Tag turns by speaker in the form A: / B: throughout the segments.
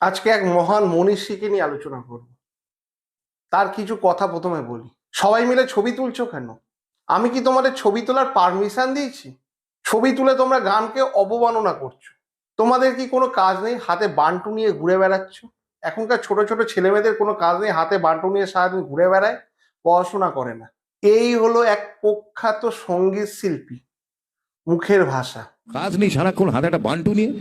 A: আজকে এক মহান মনীষীকে নিয়ে আলোচনা করব। তার কিছু কথা প্রথমে বলি। সবাই মিলে ছবি তুলছো কেন? আমি কি তোমাদের ছবি তোলার পারমিশন দিয়েছি? ছবি তুলে তোমরা গানকে অবমাননা করছ। তোমাদের কি কোনো কাজ নেই হাতে বান্টু নিয়ে ঘুরে বেড়াচ্ছ? এখনকার ছোট ছোট ছেলেমেয়েদের কোনো কাজ নেই হাতে বান্টু নিয়ে সারাদিন ঘুরে বেড়ায়, পড়াশোনা করে না। এই হলো এক প্রখ্যাত সংগীত শিল্পী, মুখের ভাষা।
B: কাজ নেই সারাক্ষণ হাতে একটা বান্টু নিয়ে?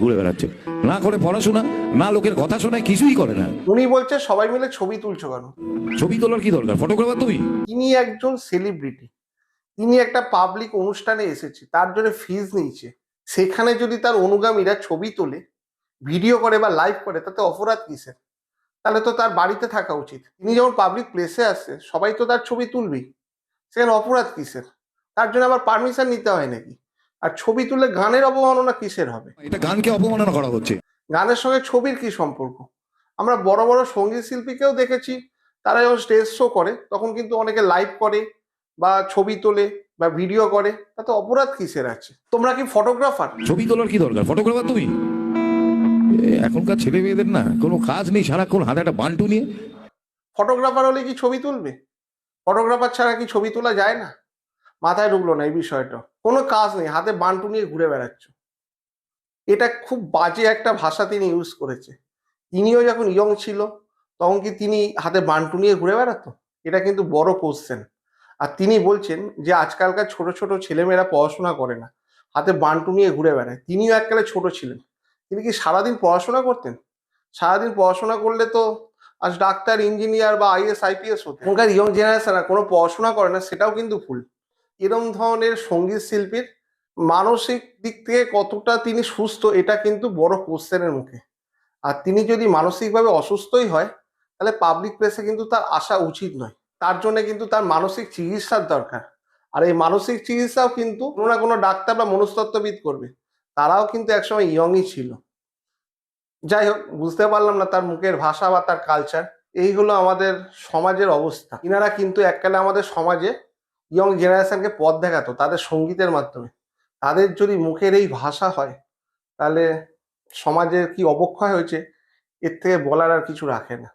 B: ঘুরে বেড়াচ্ছে। না করে পড়াশোনা না লোকের কথা শোনায় কিছুই করে না।
A: উনি বলছে সবাই মিলে ছবি তুলছো কেন?
B: ছবি তোলার কি দরকার? ফটোগ্রাফার তুমি?
A: তিনি একজন সেলিব্রিটি তিনি একটা পাবলিক অনুষ্ঠানে এসেছে তার জন্য ফিজ নিয়েছে। সেখানে যদি তার অনুগামীরা ছবি তোলে ভিডিও করে বা লাইভ করে তাতে অপরাধ কিসের? তাহলে তো তার বাড়িতে থাকা উচিত। তিনি যখন পাবলিক প্লেসে আসছে সবাই তো তার ছবি তুলবেই। সেখানে অপরাধ কিসের? তার জন্য আবার পারমিশন নিতে হয় নাকি? আর ছবি তুলে গানের অবমাননা কিসের হবে?
B: এটা গানকে অপমাননা করা হচ্ছে।
A: গানের সঙ্গে ছবির কি সম্পর্ক? আমরা বড় বড় সংগীত শিল্পীকেও দেখেছি তারা যখন স্টেজ শো করে তখন কিন্তু অনেকে লাইভ করে বা ছবি তোলে বা ভিডিও করে তাতে অপরাধ কিসের আছে? তোমরা কি ফটোগ্রাফার
B: ছবি তোলার কি দরকার? ফটোগ্রাফার তুমি? এখনকার ছেলে মেয়েদের না কোনো কাজ নেই সারাক্ষণ হাতে একটা বান্টু নিয়ে।
A: ফটোগ্রাফার হলে কি ছবি তুলবে? ফটোগ্রাফার ছাড়া কি ছবি তোলা যায় না? মাথায় ঢুকলো না এই বিষয়টা। কোনো কাজ নেই, হাতে বান্টু নিয়ে ঘুরে বেড়াচ্ছ। এটা খুব বাজে একটা ভাষা তিনি ইউজ করেছে। তিনিও যখন ইয়ং ছিল, তখন কি তিনি হাতে বান্টু নিয়ে ঘুরে বেড়াতো? এটা কিন্তু বড় কোশ্চেন আর তিনি বলছেন যে, আজকালকার ছোট ছোট ছেলেমেয়েরা পড়াশোনা করে না, হাতে বান্টু নিয়ে ঘুরে বেড়ায়। তিনিও এককালে ছোট ছিলেন। তিনি কি সারাদিন পড়াশোনা করতেন? সারাদিন পড়াশোনা করলে তো আজ ডাক্তার ইঞ্জিনিয়ার বা আইএস আইপিএস হতো এখনকার ইয়ং জেনারেশন কোনো পড়াশোনা করে না, সেটাও কিন্তু ভুল। এরম ধরনের সংগীত শিল্পীর মানসিক দিক থেকে কতটা তিনি সুস্থ, এটা কিন্তু বড় কোশ্চেনের মুখে। আর তিনি যদি মানসিকভাবে অসুস্থই হয়, তাহলে পাবলিক প্লেসে কিন্তু তার আসা উচিত নয়। তার জন্য কিন্তু তার মানসিক চিকিৎসার দরকার। আর এই মানসিক চিকিৎসাও কিন্তু কোনো না কোনো ডাক্তার বা মনস্তত্ত্ববিদ করবে। তারাও কিন্তু একসময় ইয়ংই ছিল। যাই হোক, বুঝতে পারলাম না তার মুখের ভাষা বা তার কালচার এই হলো আমাদের সমাজের অবস্থা। ইনারা কিন্তু এককালে আমাদের সমাজে ইয়ং জেনারেশনকে পথ দেখাতো তাদের সঙ্গীতের মাধ্যমে। তাদের যদি মুখের এই ভাষা হয়, তাহলে সমাজের কি অবক্ষয় হয়েছে, এর থেকে বলার আর কিছু রাখে না।